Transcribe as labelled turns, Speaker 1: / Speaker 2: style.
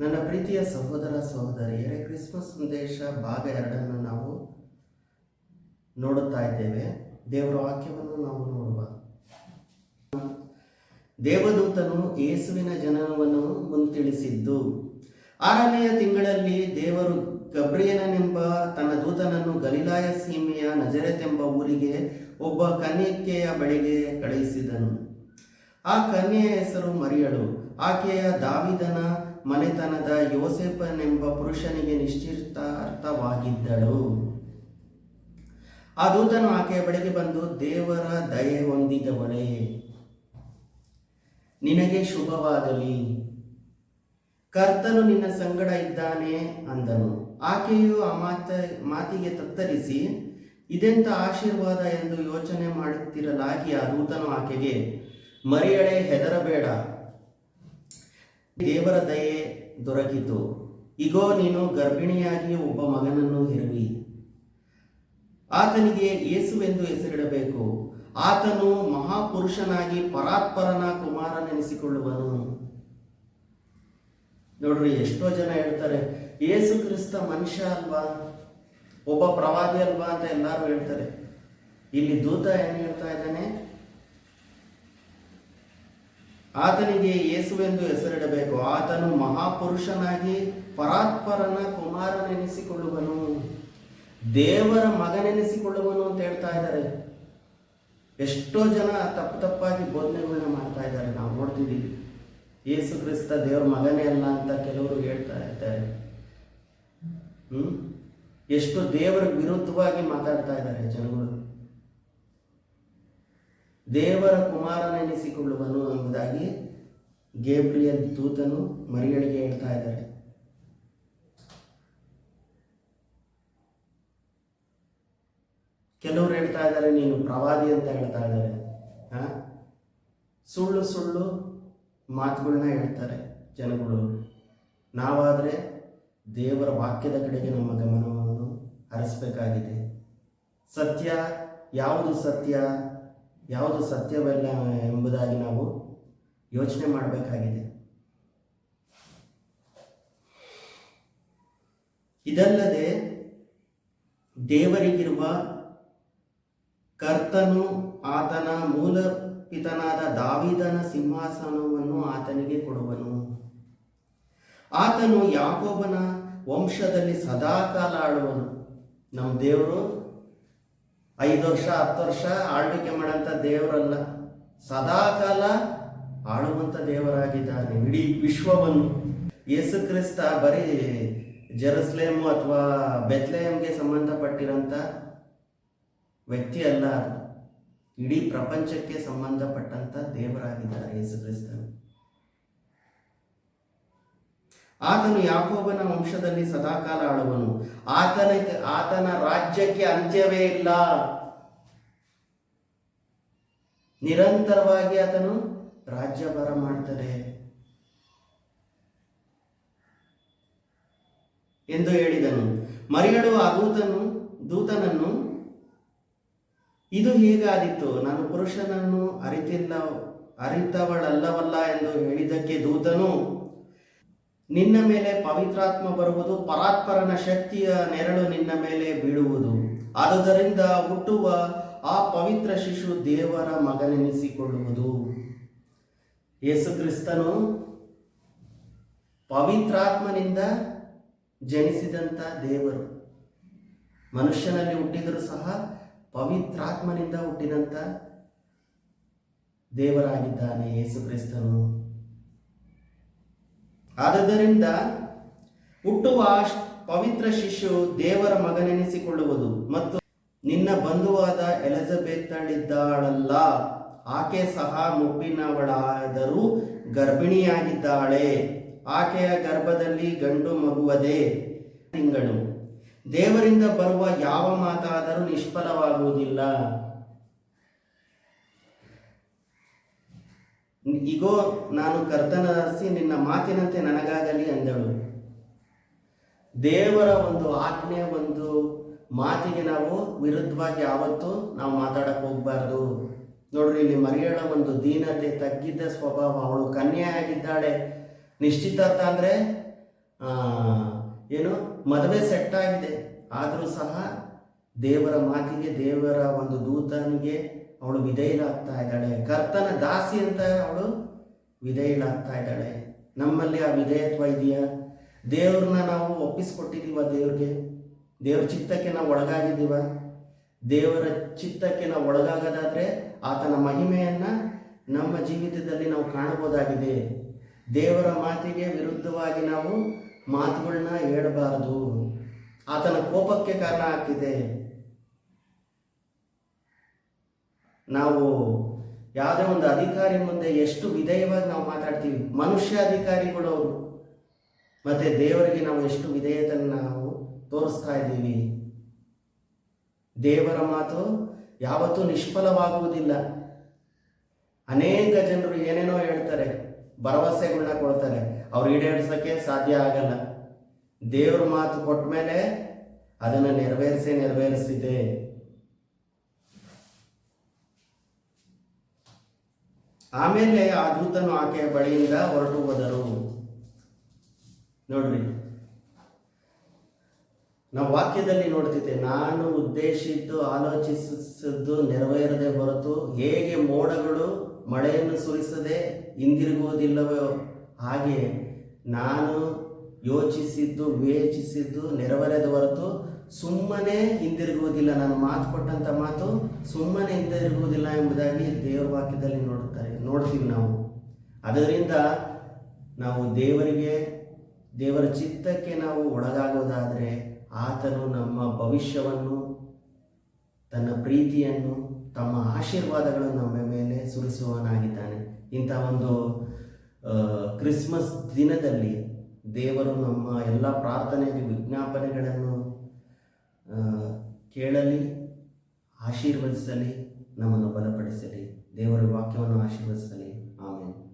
Speaker 1: ನನ್ನ ಪ್ರೀತಿಯ ಸಹೋದರ ಸಹೋದರಿಯರೇ, ಕ್ರಿಸ್ಮಸ್ ಸಂದೇಶ ಭಾಗ ಎರಡನ್ನು ನಾವು ನೋಡುತ್ತಾ ಇದ್ದೇವೆ. ದೇವರ ವಾಕ್ಯವನ್ನು ನಾವು ನೋಡುವ. ದೇವದೂತನು ಯೇಸುವಿನ ಜನನವನ್ನು ಮುಂತಿಳಿಸಿದ್ದು, ಆರನೆಯ ತಿಂಗಳಲ್ಲಿ ದೇವರು ಗಬ್ರಿಯನನೆಂಬ ತನ್ನ ದೂತನನ್ನು ಗಲೀಲಾಯ ಸೀಮೆಯ ನಜರೆತ್ ಎಂಬ ಊರಿಗೆ ಒಬ್ಬ ಕನ್ಯಕೆಯ ಬಳಿಗೆ ಕಳುಹಿಸಿದನು. ಆ ಕನ್ಯೆಯ ಹೆಸರು ಮರಿಯಳು. ಆಕೆಯ ದಾವಿದನ ಮನೆತನದ ಯೋಸೆಫನೆಂಬ ಪುರುಷನಿಗೆ ನಿಶ್ಚಿತಾರ್ಥವಾಗಿದ್ದಳು ಆ ದೂತನು ಆಕೆಯ ಬಳಿಗೆ ಬಂದು, ದೇವರ ದಯೆ ಹೊಂದಿದವಳೇ ನಿನಗೆ ಶುಭವಾಗಲಿ. ಕರ್ತನು ನಿನ್ನ ಸಂಗಡ ಇದ್ದಾನೆ ಅಂದನು. ಆಕೆಯು ಆ ಮಾತ, ಮಾತಿಗೆ ತತ್ತರಿಸಿ, ಇದೆಂತ ಆಶೀರ್ವಾದ ಎಂದು ಯೋಚನೆ ಮಾಡುತ್ತಿರಲಾಗಿ ಆ ದೂತನು ಆಕೆಗೆ, ಮರಿಯಳೆ, ಹೆದರಬೇಡ. ದೇವರ ದಯೆ ದೊರಕಿತು. ಇಗೋ, ನೀನು ಗರ್ಭಿಣಿಯಾಗಿ ಒಬ್ಬ ಮಗನನ್ನು ಹೆರುವಿ. ಆತನಿಗೆ ಯೇಸುವೆಂದು ಹೆಸರಿಡಬೇಕು. ಆತನು ಮಹಾಪುರುಷನಾಗಿ ಪರಾತ್ಪರನ ಕುಮಾರನೆನಿಸಿಕೊಳ್ಳುವನು. ನೋಡ್ರಿ, ಎಷ್ಟೋ ಜನ ಹೇಳ್ತಾರೆ ಏಸು ಕ್ರಿಸ್ತ ಮನುಷ್ಯ ಅಲ್ವಾ? ಒಬ್ಬ ಪ್ರವಾದಿ ಅಲ್ವಾ? ಅಂತ ಎಲ್ಲರೂ ಹೇಳ್ತಾರೆ. ಇಲ್ಲಿ ದೂತ ಏನು ಹೇಳ್ತಾ ಇದ್ದಾನೆ? ಆತನಿಗೆ ಯೇಸುವೆಂದು ಹೆಸರಿಡಬೇಕು. ಆತನು ಮಹಾಪುರುಷನಾಗಿ ಪರಾತ್ಪರನ ಕುಮಾರನೆನಿಸಿಕೊಳ್ಳುವನು. ದೇವರ ಮಗನೆನಿಸಿಕೊಳ್ಳುವನು ಅಂತ ಹೇಳ್ತಾ ಇದ್ದಾರೆ. ಎಷ್ಟೋ ಜನ ತಪ್ಪು ತಪ್ಪಾಗಿ ಬೋಧನೆಗಳನ್ನ ಮಾಡ್ತಾ ಇದ್ದಾರೆ. ನಾವು ನೋಡ್ತಿದ್ದೀವಿ ಯೇಸು ಕ್ರಿಸ್ತ ದೇವ್ರ ಮಗನೇ ಅಲ್ಲ ಅಂತ ಕೆಲವರು ಹೇಳ್ತಾ ಇದ್ದಾರೆ. ಹ್ಮ್? ಎಷ್ಟು ದೇವರ ವಿರುದ್ಧವಾಗಿ ಮಾತಾಡ್ತಾ ಇದ್ದಾರೆ ಜನಗಳು. ದೇವರ ಕುಮಾರನೆನಿಸಿಕೊಳ್ಳುವನು ಎಂಬುದಾಗಿ ಗೇಬ್ರಿಯಲ್ ದೂತನು ಮರಿಯಳಿಗೆ ಹೇಳ್ತಾ ಇದ್ದಾರೆ. ಕೆಲವರು ಹೇಳ್ತಾ ಇದ್ದಾರೆ, ನೀನು ಪ್ರವಾದಿ ಅಂತ ಹೇಳ್ತಾ ಇದ್ದಾರೆ. ಸುಳ್ಳು ಸುಳ್ಳು ಮಾತುಗಳನ್ನ ಹೇಳ್ತಾರೆ ಜನಗಳು. ನಾವಾದರೆ ದೇವರ ವಾಕ್ಯದ ಕಡೆಗೆ ನಮ್ಮ ಗಮನವನ್ನು ಹರಿಸಬೇಕಾಗಿದೆ. ಸತ್ಯ ಯಾವುದು ಸತ್ಯ? ಯಾವುದು ಸತ್ಯವಲ್ಲ ಎಂಬುದಾಗಿ ನಾವು ಯೋಚನೆ ಮಾಡಬೇಕಾಗಿದೆ. ಇದಲ್ಲದೆ ದೇವರಿಗಿರುವ ಕರ್ತನು ಆತನ ಮೂಲ ಪಿತನಾದ ದಾವಿದನ ಸಿಂಹಾಸನವನ್ನು ಆತನಿಗೆ ಕೊಡುವನು. ಆತನು ಯಾಕೋಬನ ವಂಶದಲ್ಲಿ ಸದಾಕಾಲ ಆಳುವನು ನಮ್ಮ ದೇವರು ಐದು ವರ್ಷ, ಹತ್ತು ವರ್ಷ ಆಳ್ವಿಕೆ ಮಾಡಂತ ದೇವರಲ್ಲ. ಸದಾಕಾಲ ಆಳುವಂತ ದೇವರಾಗಿದ್ದಾನೆ. ಇಡೀ ವಿಶ್ವವನ್ನು. ಯೇಸು ಕ್ರಿಸ್ತ ಬರೀ ಜೆರುಸ್ಲೇಮ್ ಅಥವಾ ಬೆತ್ಲೇಮ್ಗೆ ಸಂಬಂಧಪಟ್ಟಿರೋಂಥ ವ್ಯಕ್ತಿ ಅಲ್ಲ ಇಡೀ ಪ್ರಪಂಚಕ್ಕೆ ಸಂಬಂಧಪಟ್ಟಂತ ದೇವರಾಗಿದ್ದಾರೆ ಯೇಸು ಕ್ರಿಸ್ತನು. ಆತನು ಯಾಕೋಬನ ವಂಶದಲ್ಲಿ ಸದಾಕಾಲ ಆಳುವನು. ಆತನ ಆತನ ರಾಜ್ಯಕ್ಕೆ ಅಂತ್ಯವೇ ಇಲ್ಲ. ನಿರಂತರವಾಗಿ ಆತನು ರಾಜ್ಯಭಾರ ಮಾಡ್ತಾರೆ ಎಂದು ಹೇಳಿದನು. ಮರಿಯಳು ಆ ದೂತನು, ದೂತನನ್ನು, ಇದು ಹೀಗಾದಿತ್ತು ನಾನು ಪುರುಷನನ್ನು ಅರಿತಿಲ್ಲ, ಅರಿತವಳಲ್ಲವಲ್ಲ ಎಂದು ಹೇಳಿದ್ದಕ್ಕೆ ದೂತನು ನಿನ್ನ ಮೇಲೆ ಪವಿತ್ರಾತ್ಮ ಬರುವುದು, ಪರಾತ್ಪರನ ಶಕ್ತಿಯ ನೆರಳು ನಿನ್ನ ಮೇಲೆ ಬೀಳುವುದು. ಆದುದರಿಂದ ಹುಟ್ಟುವ ಆ ಪವಿತ್ರ ಶಿಶು ದೇವರ ಮಗನೆನಿಸಿಕೊಳ್ಳುವುದು. ಯೇಸು ಕ್ರಿಸ್ತನು ಪವಿತ್ರಾತ್ಮನಿಂದ ಜನಿಸಿದಂಥ ದೇವರು. ಮನುಷ್ಯನಲ್ಲಿ ಹುಟ್ಟಿದರೂ ಸಹ ಪವಿತ್ರಾತ್ಮನಿಂದ ಹುಟ್ಟಿದಂತ ದೇವರಾಗಿದ್ದಾನೆ ಯೇಸು ಕ್ರಿಸ್ತನು ಆದುದರಿಂದ ಹುಟ್ಟುವ ಪವಿತ್ರ ಶಿಶು ದೇವರ ಮಗನೆನಿಸಿಕೊಳ್ಳುವುದು ಮತ್ತು ನಿನ್ನ ಬಂಧುವಾದ ಎಲಿಜಬೆತ್ತಳಿದ್ದಾಳಲ್ಲ ಆಕೆ ಸಹ ಮುಪ್ಪಿನವಳಾದರೂ ಗರ್ಭಿಣಿಯಾಗಿದ್ದಾಳೆ. ಆಕೆಯ ಗರ್ಭದಲ್ಲಿ ಗಂಡು ಮಗುವದೇ. ತಿಂಗಳು. ದೇವರಿಂದ ಬರುವ ಯಾವ ಮಾತಾದರೂ ನಿಷ್ಫಲವಾಗುವುದಿಲ್ಲ. ಇಗೋ, ನಾನು ಕರ್ತನರಿಸಿ ನಿನ್ನ ಮಾತಿನಂತೆ ನನಗಾಗಲಿ ಅಂದಳು. ದೇವರ ಒಂದು ಆಜ್ಞೆ, ಒಂದು ಮಾತಿಗೆ ನಾವು ವಿರುದ್ಧವಾಗಿ ಯಾವತ್ತು ನಾವು ಮಾತಾಡಕ್ಕೆ ಹೋಗ್ಬಾರ್ದು. ನೋಡ್ರಿ, ಇಲ್ಲಿ ಮರಿಯಳ ಒಂದು ದೀನತೆ ತಗ್ಗಿದ್ದ ಸ್ವಭಾವ. ಅವಳು ಕನ್ಯೆ ಆಗಿದ್ದಾಳೆ ನಿಶ್ಚಿತಾರ್ಥ ಅಂದ್ರೆ ಏನು, ಮದುವೆ ಸೆಟ್ ಆಗಿದೆ ಆದರೂ ಸಹ ದೇವರ ಮಾತಿಗೆ, ದೇವರ ಒಂದು ದೂತನಿಗೆ ಅವಳು ವಿಧೇಯಳಾಗ್ತಾ ಇದ್ದಾಳೆ. ಕರ್ತನ ದಾಸಿ ಅಂತ ಅವಳು ವಿಧೇಯಳಾಗ್ತಾ ಇದ್ದಾಳೆ. ನಮ್ಮಲ್ಲಿ ಆ ವಿಧೇಯತ್ವ ಇದೆಯಾ? ದೇವ್ರನ್ನ ನಾವು ಒಪ್ಪಿಸ್ಕೊಟ್ಟಿದ್ದೀವ ದೇವ್ರಿಗೆ? ದೇವ್ರ ಚಿತ್ತಕ್ಕೆ ನಾವು ಒಳಗಾಗಿದ್ದೀವ? ದೇವರ ಚಿತ್ತಕ್ಕೆ ನಾವು ಒಳಗಾಗೋದಾದರೆ ಆತನ ಮಹಿಮೆಯನ್ನು ನಮ್ಮ ಜೀವಿತದಲ್ಲಿ ನಾವು ಕಾಣಬಹುದಾಗಿದೆ. ದೇವರ ಮಾತಿಗೆ ವಿರುದ್ಧವಾಗಿ ನಾವು ಮಾತುಗಳನ್ನ ಹೇಳಬಾರದು. ಆತನ ಕೋಪಕ್ಕೆ ಕಾರಣ ಆಗ್ತಿದೆ. ನಾವು ಯಾವುದೇ ಒಂದು ಅಧಿಕಾರಿ ಮುಂದೆ ಎಷ್ಟು ವಿಧೇಯವಾಗಿ ನಾವು ಮಾತಾಡ್ತೀವಿ, ಮನುಷ್ಯ ಅಧಿಕಾರಿಗಳು ಅವರು. ಮತ್ತೆ ದೇವರಿಗೆ ನಾವು ಎಷ್ಟು ವಿಧೇಯತೆಯನ್ನು ನಾವು ತೋರಿಸ್ತಾ ಇದ್ದೀವಿ. ದೇವರ ಮಾತು ಯಾವತ್ತೂ ನಿಷ್ಫಲವಾಗುವುದಿಲ್ಲ. ಅನೇಕ ಜನರು ಏನೇನೋ ಹೇಳ್ತಾರೆ ಭರವಸೆಗಳನ್ನ ಕೊಡ್ತಾರೆ, ಅವ್ರು ಈಡೇರಿಸೋಕ್ಕೆ ಸಾಧ್ಯ ಆಗಲ್ಲ. ದೇವ್ರ ಮಾತು ಕೊಟ್ಟ ಮೇಲೆ ಅದನ್ನು ನೆರವೇರಿಸೇ, ನೆರವೇರಿಸಿದೆ. ಆಮೇಲೆ ಆ ದೂತನು ಆಕೆಯ ಬಳಿಯಿಂದ ಹೊರಟು ಹೋದರು. ನೋಡ್ರಿ. ನಾವು ವಾಕ್ಯದಲ್ಲಿ ನೋಡ್ತಿದ್ದೆ, ನಾನು ಉದ್ದೇಶಿದ್ದು, ಆಲೋಚಿಸಿದ್ದು ನೆರವೇರದೆ ಹೊರತು ಹೇಗೆ ಮೋಡಗಳು ಮಳೆಯನ್ನು ಸುರಿಸದೆ ಹಿಂದಿರುಗುವುದಿಲ್ಲವೋ ಹಾಗೆ ನಾನು ಯೋಚಿಸಿದ್ದು, ವಿವೇಚಿಸಿದ್ದು ನೆರವೇರದ ಹೊರತು ಸುಮ್ಮನೆ ಹಿಂದಿರುಗುವುದಿಲ್ಲ ನಾನು ಮಾತು ಕೊಟ್ಟಂಥ ಮಾತು ಸುಮ್ಮನೆ ಹಿಂದಿರುಗುವುದಿಲ್ಲ ಎಂಬುದಾಗಿ ದೇವರ ವಾಕ್ಯದಲ್ಲಿ ನೋಡುತ್ತಾರೆ, ನೋಡ್ತೀವಿ ನಾವು. ಅದರಿಂದ ನಾವು ದೇವರಿಗೆ, ದೇವರ ಚಿತ್ತಕ್ಕೆ ನಾವು ಒಳಗಾಗೋದಾದರೆ ಆತನು ನಮ್ಮ ಭವಿಷ್ಯವನ್ನು, ತನ್ನ ಪ್ರೀತಿಯನ್ನು, ತಮ್ಮ ಆಶೀರ್ವಾದಗಳನ್ನು ನಮ್ಮ ಮೇಲೆ ಸುರಿಸುವವನಾಗಿದ್ದಾನೆ. ಇಂಥ ಒಂದು ಕ್ರಿಸ್ಮಸ್ ದಿನದಲ್ಲಿ ದೇವರು ನಮ್ಮ ಎಲ್ಲ ಪ್ರಾರ್ಥನೆ ವಿಜ್ಞಾಪನೆಗಳನ್ನು ಕೇಳಲಿ ಆಶೀರ್ವದಿಸಲಿ ನಮ್ಮನ್ನು ಬಲಪಡಿಸಲಿ ದೇವರ ವಾಕ್ಯವನ್ನು ಆಶೀರ್ವದಿಸಲಿ. ಆಮೇಲೆ